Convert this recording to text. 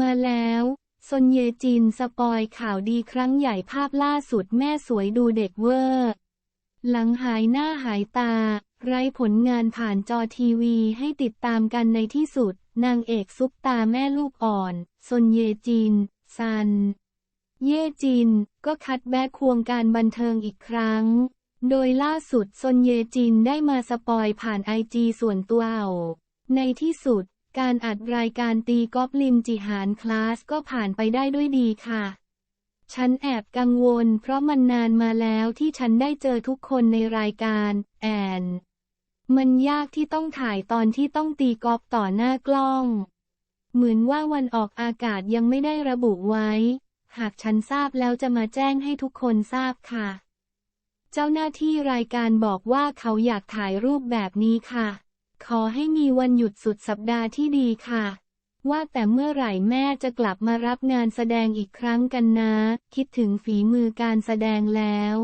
มาแล้วซนเยจินสปอยข่าวดีครั้งใหญ่ภาพล่าสุดแม่สวยดูเด็กเวอร์ หลังหายหน้าหายตา ไร้ผลงานผ่านจอทีวีให้ติดตามกันในที่สุด นางเอกซุปตาแม่ลูกอ่อนซนเยจิน ซัน เย่จิน ก็คัดแบ็คควงการบันเทิงอีกครั้ง โดยล่าสุดซนเยจินได้มาสปอยผ่านไอจีส่วนตัวเอาในที่สุด การอัดรายการตีกอล์ฟลิมจิหารคลาสก็ผ่านไปได้ด้วยดีค่ะ ฉันแอบกังวล เพราะมันนานมาแล้วที่ฉันได้เจอทุกคนในรายการแอน มันยากที่ต้องถ่ายตอนที่ต้องตีกอล์ฟต่อหน้ากล้อง เหมือนว่าวันออกอากาศยังไม่ได้ระบุไว้ หากฉันทราบแล้วจะมาแจ้งให้ทุกคนทราบค่ะ เจ้าหน้าที่รายการบอกว่าเขาอยากถ่ายรูปแบบนี้ค่ะ ขอให้มีวันหยุดสุดสัปดาห์ที่ดีค่ะ ว่าแต่เมื่อไหร่แม่จะกลับมารับงานแสดงอีกครั้งกันนะ คิดถึงฝีมือการแสดงแล้ว